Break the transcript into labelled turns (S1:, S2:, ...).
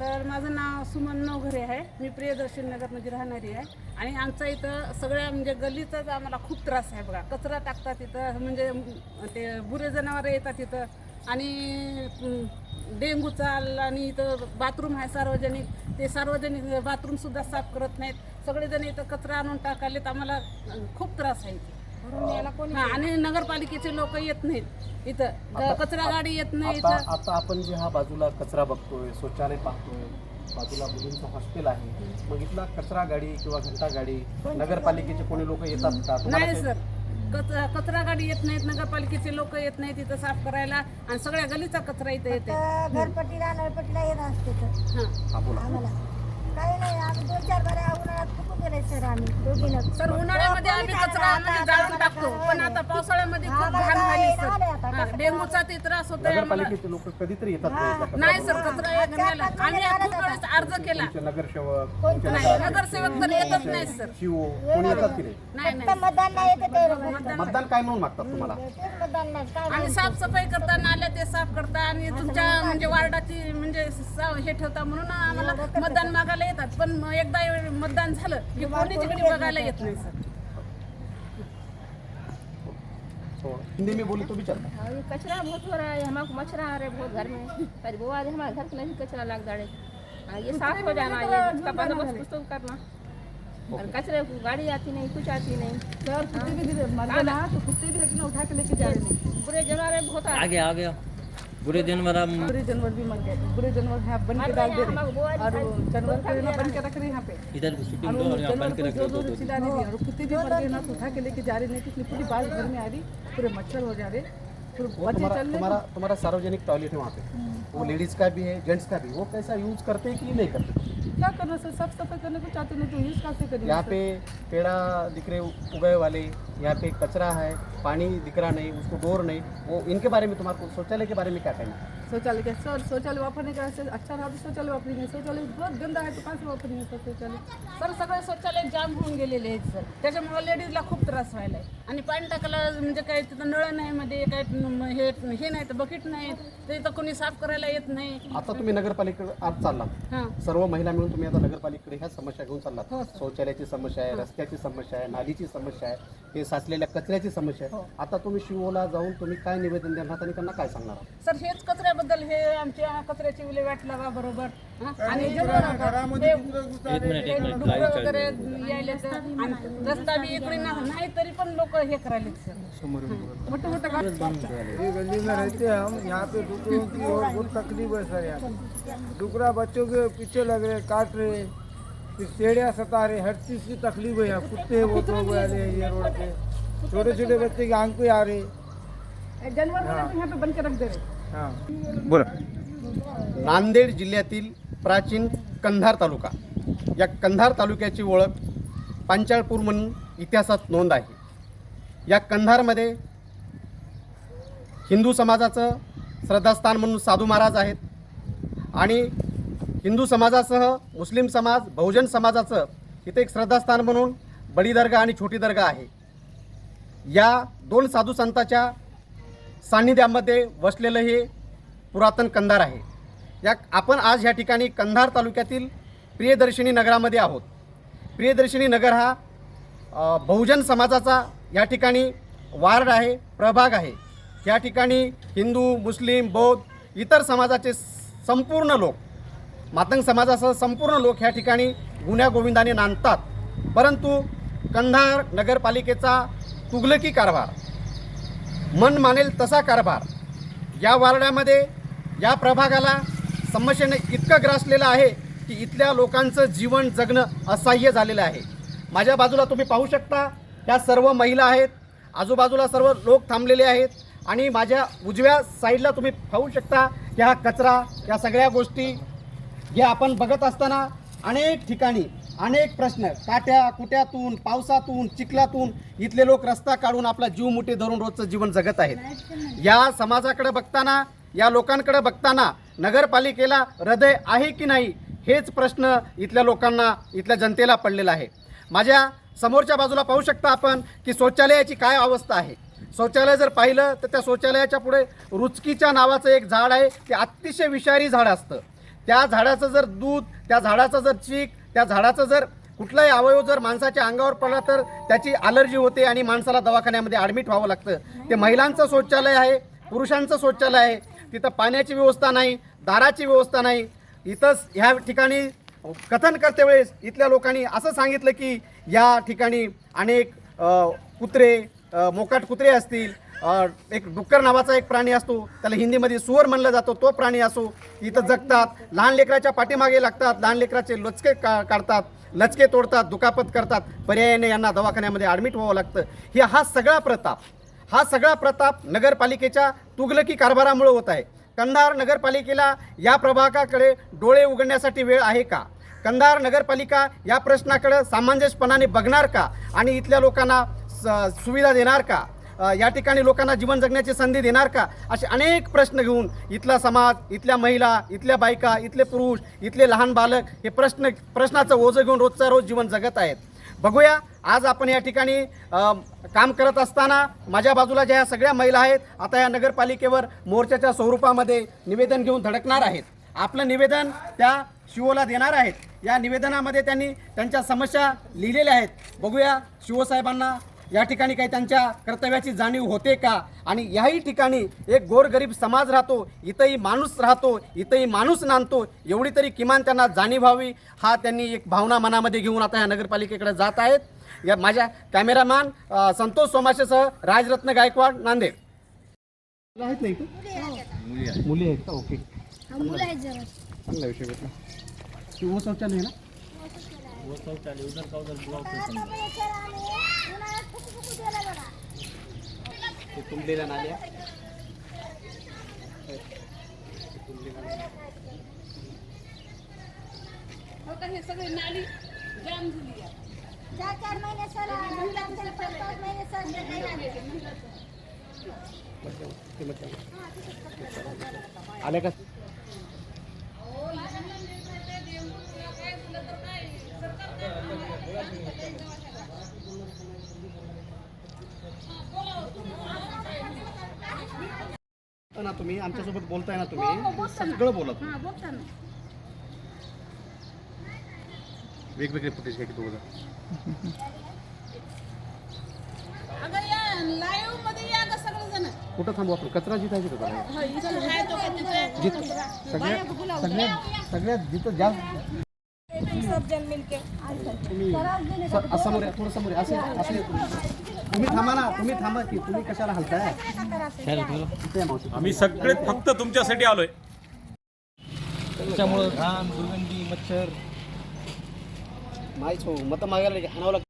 S1: तर माझं नाव सुमन नवघरे आहे. मी प्रियदर्शन नगरमध्ये राहणारी आहे. आणि आमचा इथं सगळ्या म्हणजे गल्लीचाच आम्हाला खूप त्रास आहे बघा. कचरा टाकतात इथं म्हणजे ते बुरे जनावरं येतात इथं आणि डेंगू चाल आणि इथं बाथरूम आहे सार्वजनिक. ते सार्वजनिक बाथरूमसुद्धा साफ करत नाहीत. सगळेजण इथं कचरा आणून टाकायलेत. आम्हाला खूप त्रास आहे इथे. आणि नगरपालिकेचे लोक येत नाहीत. इथं कचरा गाडी येत नाही
S2: आता
S1: इथं
S2: आता आपण जे हा बाजूला कचरा बघतोय शौचालय पाहतोय बाजूला मुलींचं हॉस्टेल आहे. मग इथला कचरा गाडी किंवा घंटा गाडी नगरपालिकेचे कोणी लोक येतात का?
S1: नाही
S2: ते-
S1: सर. कचरा कचरा गाडी येत नाहीत नगरपालिकेचे लोक येत नाहीत इथं साफ करायला. आणि सगळ्या गलीचा कचरा इथं येते
S3: घरपट्टीला नळपट्टीला येत असते तर
S2: बोला
S3: आम्हाला काही नाही आम्ही दोन चार बाऱ्या उन्हाळ्यात खूप गेले सर आम्ही दोघीनं.
S1: सर उन्हाळ्यामध्ये आम्ही कचरा म्हणजे जाळून टाकतो पण आता पावसाळ्यामध्ये खूप घाण झाली सर. हा, डेंगूचा ते त्रास होतोय आम्हाला.
S2: नगरपालिकेचे लोक कधीतरी येतात
S1: नाही? सर कचरा आम्ही खूप वेळेस अर्ज केला.
S2: तुमचे नगरसेवक तुमचे
S1: नाही
S2: नगर-
S1: नगरसेवक तर येतच नाही सर.
S2: शिवो कोणी येतात की नाही
S1: नाही.
S3: फक्त
S1: नाही
S3: मतदान नाही येते ते लोक.
S2: मतदान काय म्हणून मागतात तुम्हाला?
S3: तेच मतदान नाही. काय
S1: आणि साफसफाई करता नाल्या ते साफ करता आणि तुमच्या म्हणजे वार्डाची म्हणजे सा- हे ठेवता म्हणून आम्हाला मतदान मागायला येतात पण एकदा मतदान झालं की कोणीच इकडे बघायला येत नाही सर.
S2: हिंदी में बोली तो भी चलता
S4: हाँ, ये कचरा बहुत हो रहा है हमारे मच्छर आ रहे बहुत घर में. पर वो आज हमारे घर के नहीं कचरा लग जाए हाँ, ये साफ हो जाना ये इसका बंदोबस्त कुछ तो करना. और कचरे को गाड़ी आती नहीं कुछ आती नहीं.
S1: सर कुत्ते भी मर गए ना तो कुत्ते भी लेकिन उठा के लेके जा रहे हैं
S4: बुरे जानवर बहुत आ
S5: आ गया आ गया बुरे जानवर अब
S1: बुरे जानवर भी मर गए बुरे जानवर यहाँ बन के डाल दे रहे। हैं। और जानवर को ना बन के रख रहे हैं यहाँ पे।
S5: इधर शूटिंग
S1: और
S5: दो और यहाँ बन के रख दो
S1: से चिल्ला रही और कुत्ते भी मर गए ना तो उठा के लेके जा रहे नहीं इसलिए पूरी बात घर में आ रही पूरे मच्छर हो जा रहे
S2: तुम्हारा तुम्हारा सार्वजनिक टॉयलेट है वहाँ पे। वो लेडीज का भी है जेंट्स का भी वो कैसा यूज करते हैं कि नहीं करते?
S1: क्या करना सर? साफ़ सफ़ाई करने को चाहते नहीं तो यूज़ कैसे करेंगे
S2: यहाँ पे पेड़ा दिख रहे उगए वाले यहाँ पे कचरा है पानी दिख रहा नहीं उसको डोर नहीं। वो इनके बारे में तुम्हारे शौचालय के बारे में क्या कहना है?
S1: शौचालय का सर शौचालय वापरने का ऐसे अच्छा रहा तो शौचालय वापरेंगे शौचालय बहुत गंदा आहे तो कहाँ से वापरेंगे सर शौचालय? सर सगळे शौचालय जाम होऊन गेलेले आहेत सर. त्याच्यामुळे लेडीजला खूप त्रास व्हायला आहे आणि पाणी टाकायला म्हणजे काय तिथं नळ नाही मध्ये काय हे हे नाही तर बकेट नाही तर इथं कोणी साफ करायला येत नाही.
S2: आता तुम्ही नगरपालिकेकडे आज चालला
S1: हां.
S2: सर्व महिला मिळून तुम्ही आता नगरपालिकेकडे ह्या समस्या घेऊन
S1: हो,
S2: चाललात
S1: सर.
S2: शौचालयाची समस्या आहे रस्त्याची समस्या आहे नालीची समस्या आहे हे साचलेल्या कचऱ्याची समस्या आहे. आता तुम्ही शिवोला जाऊन तुम्ही काय निवेदन देणार आणि त्यांना काय सांगणार?
S1: सर हेच कचऱ्याबद्दल हे आमच्या कचऱ्याची विल्हेवाट लावा बरोबर. आणि जे
S5: एक मिनिट एक मिनिट
S1: डुकरं
S5: लाईव्ह
S1: वगैरे यायले तर आणि रस्ता बी इकडे ना- नाही तरी पण लोक हे करायले मोठं मोठं काम
S6: ये गली में रहते हैं हम यहाँ पे डुकरों की और बहुत तकलीफ़ है सर यहाँ डुकरा बच्चों के पीछे लग रहे काट रहे. फिर सेड़िया सता रहे हर चीज़ की तकलीफ़ है यहाँ कुत्ते बहुत लोग वाले हैं ये रोड पे. छोटे छोटे बच्चे की आँख पे आ रहे.
S1: जानवर वगैरे पण यहाँ पे बन के रख दे रहे.
S6: हाँ
S2: नांदेड जिल्ह्यातील प्राचीन कंधार तालुका. या कंधार तालुक्याची ओळख पांचाळपूर म्हणून इतिहासात नोंद आहे. या कंधारमध्ये हिंदू समाजाचं श्रद्धास्थान म्हणून साधू महाराज आहेत आणि हिंदू समाजासह मुस्लिम समाज बहुजन समाजाचं इथे एक श्रद्धास्थान म्हणून बडी दर्गा आणि छोटी दर्गा आहे. या दोन साधू संतांच्या सान्निध्यामध्ये वसलेलं हे पुरातन कंधार आहे. या आपण आज ह्या ठिकाणी कंधार तालुक्यातील प्रियदर्शिनी नगरामध्ये आहोत. प्रियदर्शिनी नगर हा बहुजन समाजाचा या ठिकाणी वार्ड आहे प्रभाग आहे. या ठिकाणी हिंदू मुस्लिम बौद्ध इतर समाजाचे संपूर्ण लोक मातंग समाजासह संपूर्ण लोक ह्या ठिकाणी गुन्ह्या गोविंदाने नांदतात. परंतु कंधार नगरपालिकेचा तुगलकी कारभार मन मानेल तसा कारभार. या वार्डामध्ये या प्रभागाला समस्येने इतकं ग्रासलेलं आहे की इथल्या लोकांचं जीवन जगणं असह्य झालेलं आहे. माझ्या बाजूला तुम्ही पाहू शकता त्या सर्व महिला आहेत आजूबाजूला सर्व लोक थांबलेले आहेत आणि माझ्या उजव्या साईडला तुम्ही पाहू शकता की हा कचरा या सगळ्या गोष्टी या आपण बघत असताना अनेक ठिकाणी अनेक प्रश्न काट्या कुट्यातून पावसातून चिखलातून इथले लोक रस्ता काढून आपला जीव मुठे धरून रोजचं जीवन जगत आहेत. या समाजाकडे बघताना या लोकांकडे बघताना नगरपालिकेला हृदय आहे की नाही हेच प्रश्न इथल्या लोकांना इथल्या जनतेला पडलेला आहे. माझ्या समोरच्या बाजूला पाहू शकता आपण की शौचालयाची काय अवस्था आहे. शौचालय जर पाहिलं तर त्या शौचालयाच्या पुढे रुचकीच्या नावाचं एक झाड आहे. ते अतिशय विषारी झाड असतं. त्या झाडाचं जर दूध त्या झाडाचं जर चीक त्या झाडाचं जर कुठलाही अवयव जर माणसाच्या अंगावर पडला तर त्याची अलर्जी होते आणि माणसाला दवाखान्यामध्ये ॲडमिट व्हावं लागतं. ते महिलांचं शौचालय आहे पुरुषांचं शौचालय आहे. तिथं पाण्याची व्यवस्था नाही दाराची व्यवस्था नाही. इथंच ह्या ठिकाणी कथन करते वेळेस इथल्या लोकांनी असं सांगितलं की या ठिकाणी अनेक कुत्रे मोकाट कुत्रे असतील एक डुक्कर नावाचा एक प्राणी असतो. त्याला हिंदीमध्ये सुअर म्हणलं जातो. तो प्राणी असो इथं जगतात. लहान लेकराच्या पाठीमागे लागतात. लहान लेकराचे लचके का काढतात. लचके तोडतात दुखापत करतात. पर्यायाने यांना दवाखान्यामध्ये ॲडमिट व्हावं लागतं. हे हा सगळा प्रताप. हा सगळा प्रताप नगरपालिकेच्या तुगलकी कारभारामुळे होत आहे. कंधार नगरपालिकेला या प्रभागाकडे डोळे उघडण्यासाठी वेळ आहे का? कंधार नगरपालिका या प्रश्नाकडे सामंजस्यपणाने बघणार का? आणि इथल्या लोकांना स- सुविधा देणार का? या ठिकाणी लोकांना जीवन जगण्याची संधी देणार का? असे अनेक प्रश्न घेऊन इथला समाज इथल्या महिला इथल्या बायका इथले पुरुष इथले लहान बालक हे प्रश्न प्रश्नाचं ओझं घेऊन रोजचा रोज जीवन जगत आहेत. बघूया आज आपण या ठिकाणी काम करत असताना माझ्या बाजूला ज्या सगळ्या महिला आहेत आता या नगरपालिकेवर मोर्चाच्या स्वरूपामध्ये निवेदन घेऊन धडकणार आहेत. आपलं निवेदन त्या शिवोला देणार आहेत. या निवेदनामध्ये त्यांनी त्यांच्या समस्या लिहिलेल्या आहेत. बघूया शिवसाहेबांना या ठिकाणी काही त्यांच्या कर्तव्याची जाणीव होते का? आणि याही ठिकाणी एक गोरगरीब समाज राहतो इथंही माणूस राहतो इथंही माणूस नांदतो एवढी तरी किमान त्यांना जाणीव व्हावी हा त्यांनी एक भावना मनामध्ये घेऊन आता या नगरपालिकेकडे जात आहेत. या माझ्या कॅमेरामॅन संतोष सोमाशेसह राजरत्न गायकवाड नांदेड. आहेत नाही मुली आहेत. का? ओके. चांगला विषय भेटला शिव शौचालय आहे. ना ते तुंबलेल्या नाल्या.
S1: हो का हे सगळे नाली जाम झाली आहे.
S3: चार चार महिने सर महिलांचे पाच पाच महिने सर
S2: आल्या का? तुम्ही आमच्यासोबत बोलताय ना
S1: हो, हो,
S2: तुम्ही. सगळं
S1: हा बोलता ना
S2: वेगवेगळे फुटेज घ्या की दोघं
S1: अगं या लाईव्हमध्ये या ग सगळेजण
S2: कुठं थांबू आपण कचरा जिथं आहे तिथं करायचा.
S1: हो, इथं आहे तो का तिथे?
S2: जिथं सगळ्यात सगळ्यात सगळ्यात जिथं जास्त तुम्ही स- अ- समोर या थोडं समोर या. असे असे या तुम्ही. तुम्ही थांबा ना तुम्ही थांबा की तुम्ही कशाला हलताय? इथे या मावशी.
S7: आम्ही सगळे फक्त तुमच्यासाठी आलोय.
S6: त्याच्यामुळं घाण दुर्गंधी मच्छर.
S2: माहीच हो मत मागायला हाणावं लागतं.